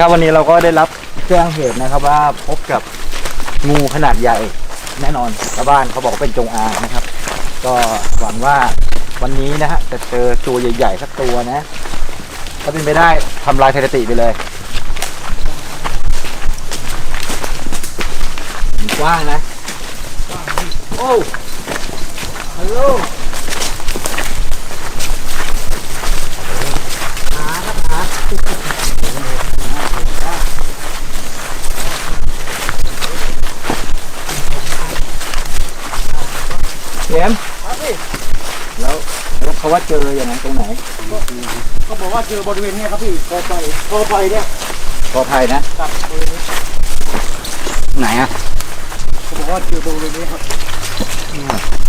ครับวันนี้เราก็ได้รับแจ้งเหตุนะครับว่าพบกับงูขนาดใหญ่แน่นอนชาวบ้านเขาบอกว่าเป็นจงอางนะครับ ก็หวังว่าวันนี้นะฮะจะเจอตัวใหญ่ๆสักตัวนะถ้าเป็นไปได้ทำลายสถิติไปเลยกว้างนะโอ้ฮัลโหลหาครับหา เข็มแล้วแล้วเขาว่าเจออย่างไรตรงไหนเขาบอกว่าเจอบริเวณเนี้ยครับพี่กอไฟกอไฟเนี่ยกอภัยนะ ครับบริเวณนี้ไหนอะเขาบอกว่าเจอบริเวณนี้ครับ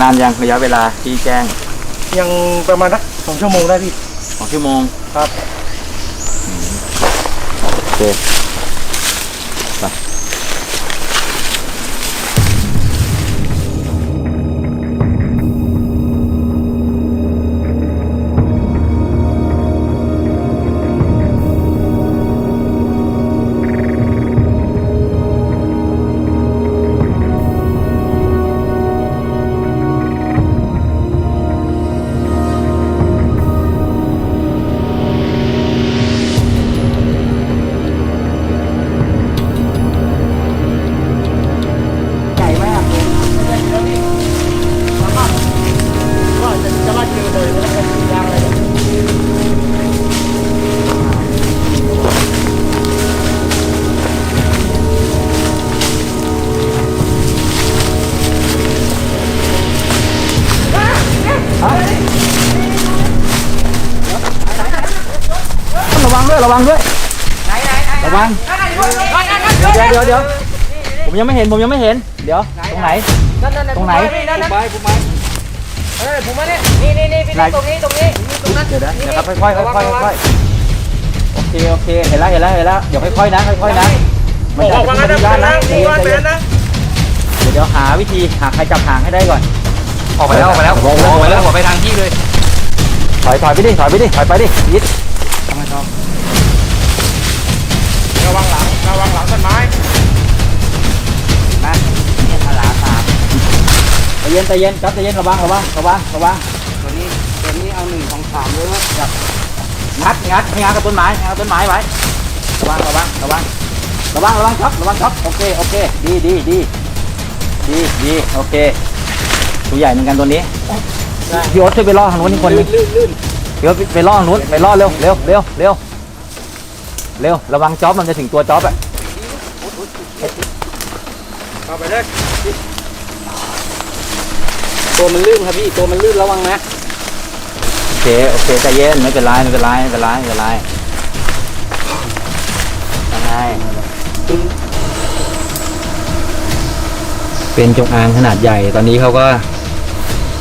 นานยังระยะเวลาที่แจ้งยังประมาณสักสองชั่วโมงได้พี่สองชั่วโมงครับ โอเค ระวังด้วยระวังด้วยระวังเดี๋ยวเดี๋ยวเดี๋ยวผมยังไม่เห็นผมยังไม่เห็น เดี๋ยวตรงไหนตรงไหนผมไปผมไปเฮ้ยผมมาเนี่ยนี่นี่นี่พี่ไหนตรงนี้ตรงนี้ตรงนั้นเดี๋ยวนะเดี๋ยวครับค่อยๆค่อยๆค่อยๆโอเคโอเคเห็นแล้วเห็นแล้วเห็นแล้วเดี๋ยวค่อยๆนะค่อยๆนะมันจะขึ้นมาที่ด้านนะใจเย็นใจเย็นเดี๋ยวเดี๋ยวหาวิธีหาใครจับหางให้ได้ก่อนออกไปแล้วออกไปแล้วออกไปแล้วออกไปทางที่เลยถอยถอยไปดิถอยไปดิถอยไปดิยิดระวังหลัง ระวังหลังต้นไม้นะเนี่ยทลาสามใจเย็นใจเย็นครับใจเย็นระวังระวังระวังระวังตัวนี้ตัวนี้เอาหนึ่งสองสามเลยครับงัดงัดให้งัดกับต้นไม้ให้งัดกับต้นไม้ไว้ระวังระวังระวังระวังระวังครับระวังครับโอเคโอเคดีดีดีดีดีโอเคตัวใหญ่เหมือนกันตัวนี้พี่โอ๊ตช่วยไปล่อทางนู้นอีกคนนึงลื่นลื่นพี่โอ๊ตไปล่อทางนู้นไปล่อเร็วเร็วเร็วเร็ว เร็ว ระวังจ็อบมันจะถึงตัวจ็อบอะเข้าไปเลยตัวมันลื่นครับพี่ตัวมันลื่นระวังนะโอเคโอเคใจเย็นไม่เป็นไรไม่เป็นไรไม่เป็นไรไม่เป็นไรยังไงเป็นจงอางขนาดใหญ่ ตอนนี้เขาก็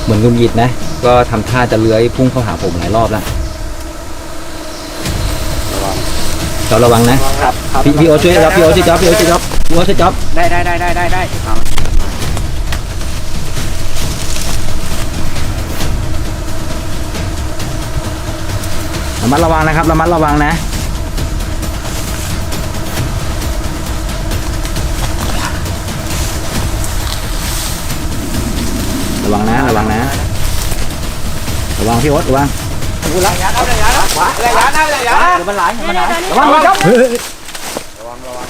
เหมือนกุมหยิดนะ ก็ทำท่าจะเลื้อยพุ่งเข้าหาผมหลายรอบแล้ว เราระวังนะครับพี่พี่โอตช่วยรับพี่โอตช่วยจับพี่โอตช่วยจับพี่โอตช่วยจับได้ได้ได้ได้ได้ได้ครับระมัดระวังนะครับระมัดระวังนะระวังนะระวังนะระวังพี่โอ๊ตระวัง ระยะนะระยะนะขวาระยะนะระยะนะเดี๋ยวมันไหลเดี๋ยมันไหลระวังระวังระวังระวัง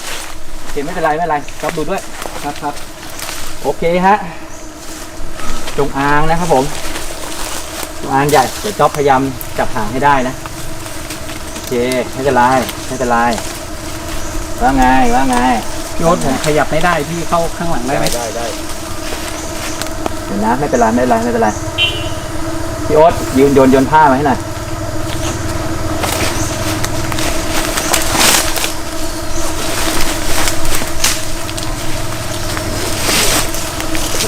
โอเคไม่เป็นไรไม่เป็นไรครับดูด้วยครับครับโอเคฮะจงอางนะครับผมจงอางใหญ่เดี๋ยวจ๊อบพยายามจับหางให้ได้นะโอเคไม่เป็นไรไม่เป็นไรว่าไงว่าไงพี่โอ๊ตผมขยับไม่ได้พี่เข้าข้างหลังได้ไหมได้ได้เดี๋ยวนะไม่เป็นไรไม่เป็นไรไม่เป็นไร พี่โอ๊ตยืนโยนโยนผ้ามาให้หน่อย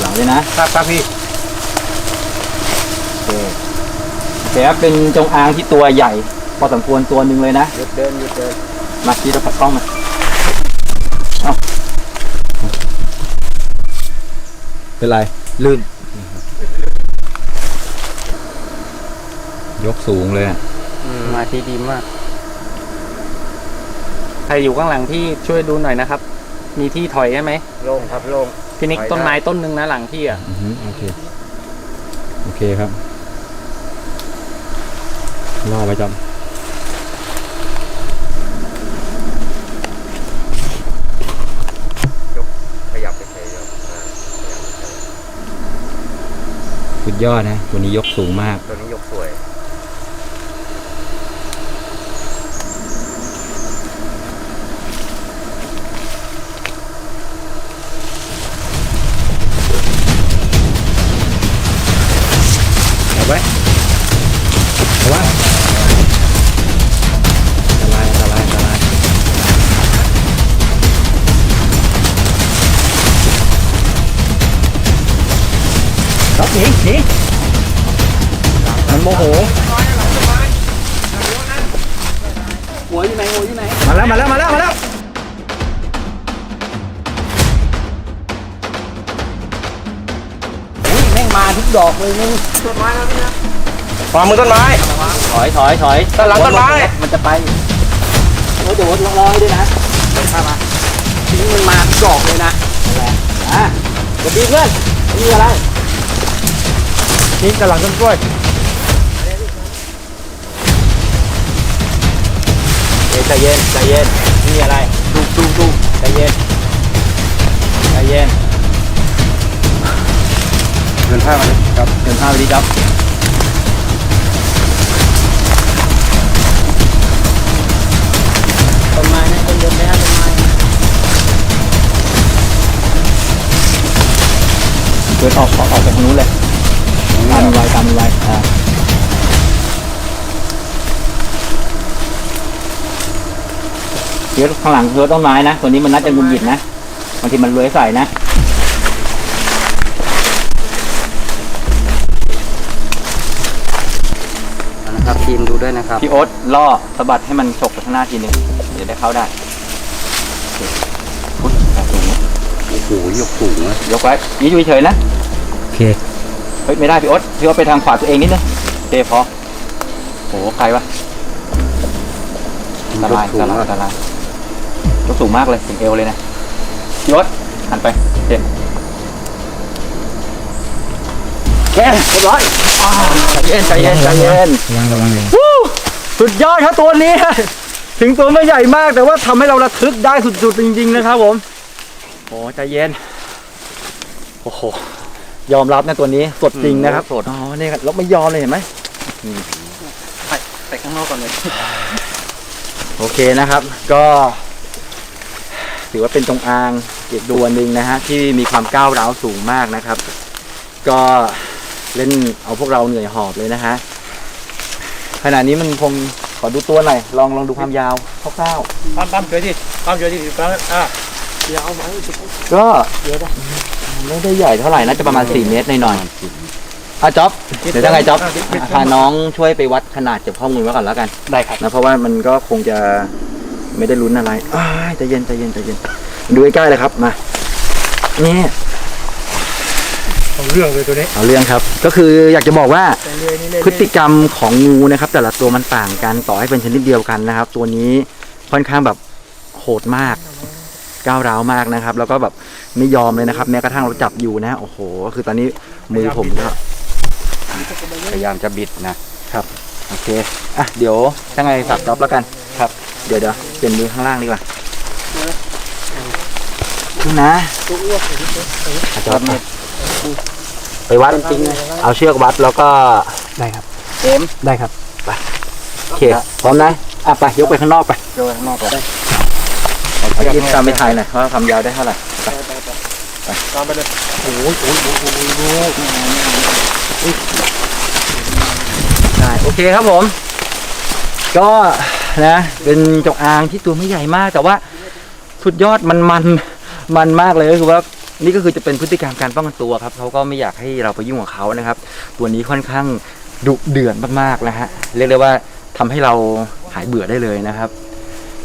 หลังเลยนะครับครับพี่โอเคแต่ว่าเป็นจงอางที่ตัวใหญ่ พอสมควรตัวหนึ่งเลยนะเดินเดินมาที่เราปัดกล้องมาเาเป็นไร ลื่น ยกสูงเลยอะมาที่ดีมาก ใครอยู่ข้างหลังที่ช่วยดูหน่อยนะครับ มีที่ถอยใช่ไหมโล่งครับโล่ง พี่นิกถอยได้ ต้นไม้ต้นหนึ่งนะหลังที่อะ อือฮึโอเค โอเคครับล่อไปจอมขยับไปเฉยครับอ่าขยับไปเฉยสุดยอดนะตัวนี้ยกสูงมาก ตัวนี้ยกสวย หนีหนีมันโมโห หัวอยู่ไหนหัวอยู่ไหนมาแล้วมาแล้วมาแล้วมาแล้วอุ้ยแม่งมาทุกดอกเลยมึงวางมือต้นไม้ ถอยถอยถอยด้านหลังต้นไม้ มันจะไปโอ้เดี๋ยวลองรอให้ด้วยนะเดินข้ามาทิ้งมันมาทุกดอกเลยนะอะไรอะสวัสดีเพื่อนนี่อะไร นี่กำลังต้นกล้วยเอ้ยใจเย็นใจเย็นนี่อะไรดูดูดูใจเย็นใจเย็นเดินท่ามาเลยครับเดินข้ามไปดีครับต้นไม้นะต้นเดินไปฮะต้นไม้เดินออกออกออกจากทางนู้นเลยตามมัน ไว้ตามมันไว้อ่าเดี๋ยวข้างหลังคือต้นไม้นะตัวนี้มันน่าจะงุนหงิดนะบางทีมันเลื้อยใส่นะนะครับทีมดูด้วยนะครับพี่โอ๊ตล่อสะบัดให้มันฉกไปข้างหน้าทีนึงเดี๋ยวได้เข้าได้โอเคพุทธแต่สูงโอ้โหยกสูงนะยกไว้ยืดอยู่เฉยๆนะโอเคเฮ้ยไม่ได้พี่โอ๊ตพี่โอ๊ตไปทางขวาตัวเองนิดนึงโอเคพอโหใครวะอันตรายอันตรายอันตรายยกสูงมากเลยถึงเอวเลยนะพี่โอ๊ตหันไปโอเคแกเรียบร้อยอ่าใจเย็นใจเย็นใจเย็นระวังระวังเลยวู้สุดยอดครับตัวนี้ ถึงตัวไม่ใหญ่มากแต่ว่าทำให้เราระทึกได้สุดๆจริงๆนะครับผมโอ้ใจเย็นโอ้โห ยอมรับนะตัวนี้สดจริงนะครับสดอ๋อนี่ครับแล้วไม่ยอมเลยเห็นไหมไปข้างนอกก่อนเลยโอเคนะครับ ก็ถือว่าเป็นตรงอางอีกตัวหนึ่งนะฮะที่มีความก้าวร้าวสูงมากนะครับ ก็เล่นเอาพวกเราเหนื่อยหอบเลยนะฮะขณะนี้มันคงขอดูตัวหน่อยลองลองดูความยาวคร่าวๆปั๊มปั๊มช่วยดิปั๊มช่วยดิปั๊มอะ เดี๋ยวเอาไม้ก็ไม่ได้ใหญ่เท่าไหร่น่าจะประมาณ 4 เมตรหน่อยๆอะจ๊อบ เดี๋ยวยังไงจ๊อบพาน้องช่วยไปวัดขนาดเก็บข้อมูลไว้ก่อนแล้วกัน ได้ครับ นะเพราะว่ามันก็คงจะไม่ได้ลุ้นอะไรอ้ายใจเย็นใจเย็นใจเย็น ดูใกล้ๆเลยครับมา นี่เอาเรื่องเลยตัวนี้ เอาเรื่องครับ ก็คืออยากจะบอกว่า แต่เรื่อยนี่เลยพฤติกรรมของงูนะครับ แต่ละตัวมันต่างกันต่อให้เป็นชนิดเดียวกันนะครับ ตัวนี้ค่อนข้างแบบโหดมาก ก้าวร้าวมากนะครับ แล้วก็แบบไม่ยอมเลยนะครับ แม้กระทั่งเราจับอยู่นะโอ้โห คือตอนนี้มือผมก็พยายามจะบิดนะโอเคอะเดี๋ยวยังไงฝากจ็อบแล้วกันครับ เดี๋ยวเดี๋ยวเปลี่ยนมือข้างล่างดีกว่าดูนะอะจ๊อบไปวัดจริงๆเอาเชือกวัดแล้วก็ได้ครับเอ็มได้ครับโอเคพร้อมนะอะไปยกไปข้างนอกไปโยนข้างนอกก่อน เอายิ้มตามไปถ่ายหน่อยว่าความยาวได้เท่าไหร่ตามไปเลยได้โอเคครับผม ก็นะเป็นจงอางที่ตัวไม่ใหญ่มาก แต่ว่าสุดยอดมันมันมันมากเลยก็คือว่านี่ก็คือจะเป็นพฤติกรรมการป้องกันตัวครับเขาก็ไม่อยากให้เราไปยุ่งกับเขานะครับ ตัวนี้ค่อนข้างดุเดือดมากๆนะฮะเรียกได้ว่าทำให้เราหายเบื่อได้เลยนะครับ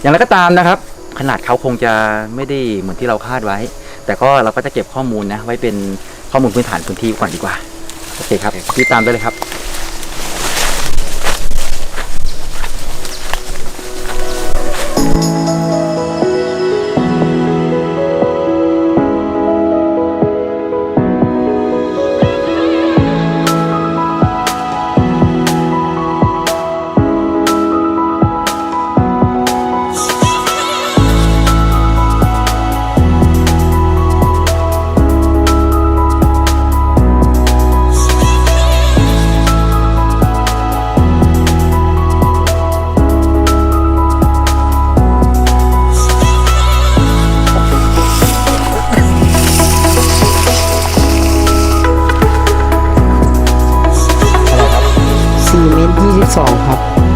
อย่างไรก็ตามนะครับ ขนาดเขาคงจะไม่ได้เหมือนที่เราคาดไว้ แต่ก็เราก็จะเก็บข้อมูลนะไว้เป็นข้อมูลพื้นฐานพื้นที่ก่อนดีกว่าโอเคครับรีบตามได้เลยครับ 4เมตร22ครับ